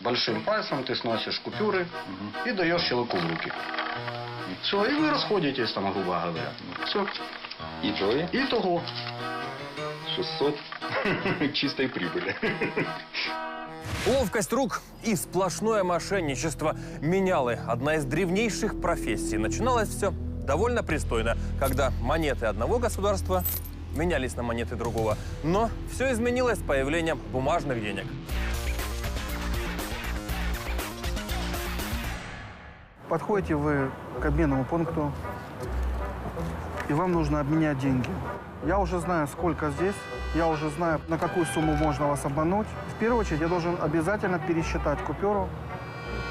Большим пальцем ты сносишь купюры и даешь человеку в руки. Все, и вы расходитесь, там, грубо говоря. Все. Итоги И того. 600 чистой прибыли. Ловкость рук и сплошное мошенничество. Менялы – одна из древнейших профессий. Начиналось все довольно пристойно, когда монеты одного государства менялись на монеты другого. Но все изменилось с появлением бумажных денег. Подходите вы к обменному пункту, и вам нужно обменять деньги. Я уже знаю, сколько здесь, я уже знаю, на какую сумму можно вас обмануть. В первую очередь, я должен обязательно пересчитать купюру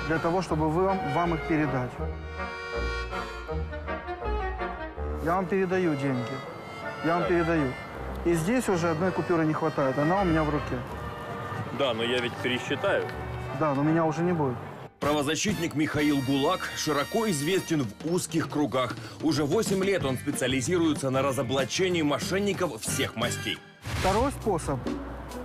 для того, чтобы вы, вам, вам их передать. Я вам передаю деньги. Я вам передаю. И здесь уже одной купюры не хватает, она у меня в руке. Да, но я ведь пересчитаю. Да, но меня уже не будет. Правозащитник Михаил Гулак широко известен в узких кругах. Уже 8 лет он специализируется на разоблачении мошенников всех мастей. Второй способ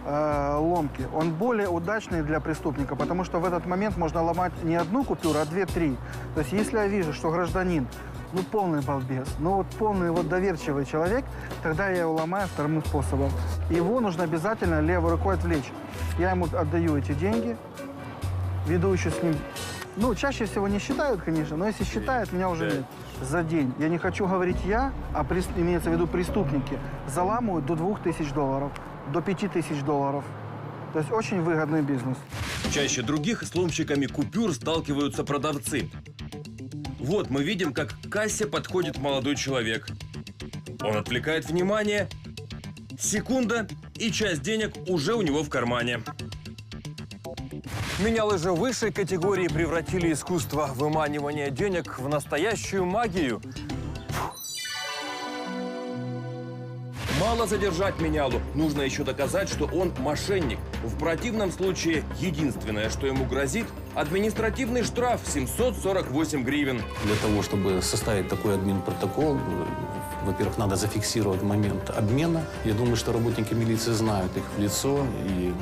э, ломки, он более удачный для преступника, потому что в этот момент можно ломать не одну купюру, а две-три. То есть если я вижу, что гражданин, ну полный балбес, ну вот полный вот доверчивый человек, тогда я его ломаю вторым способом. Его нужно обязательно левой рукой отвлечь. Я ему отдаю эти деньги, веду еще с ним. Ну, чаще всего не считают, конечно, но если считают, меня уже нет. За день. Я не хочу говорить я, а прес- имеется в виду преступники. Заламывают до 2000 долларов, до 5000 долларов. То есть очень выгодный бизнес. Чаще других с ломщиками купюр сталкиваются продавцы. Вот мы видим, как к кассе подходит молодой человек. Он отвлекает внимание. Секунда, и часть денег уже у него в кармане. Менялы же высшей категории превратили искусство выманивания денег в настоящую магию. Мало задержать менялу, нужно еще доказать, что он мошенник. В противном случае единственное, что ему грозит – административный штраф 748 гривен. Для того, чтобы составить такой админ-протокол, во-первых, надо зафиксировать момент обмена. Я думаю, что работники милиции знают их в лицо, и,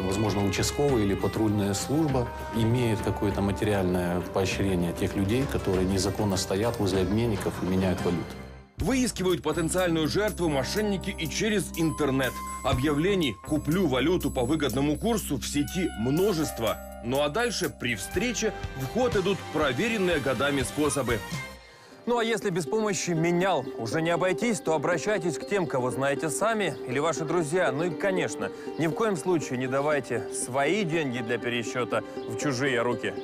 возможно, участковая или патрульная служба имеет какое-то материальное поощрение тех людей, которые незаконно стоят возле обменников и меняют валюту. Выискивают потенциальную жертву мошенники и через интернет. Объявлений «Куплю валюту по выгодному курсу» в сети множество. Ну а дальше при встрече в ход идут проверенные годами способы. Ну а если без помощи менял уже не обойтись, то обращайтесь к тем, кого знаете сами или ваши друзья. Ну и, конечно, ни в коем случае не давайте свои деньги для пересчета в чужие руки.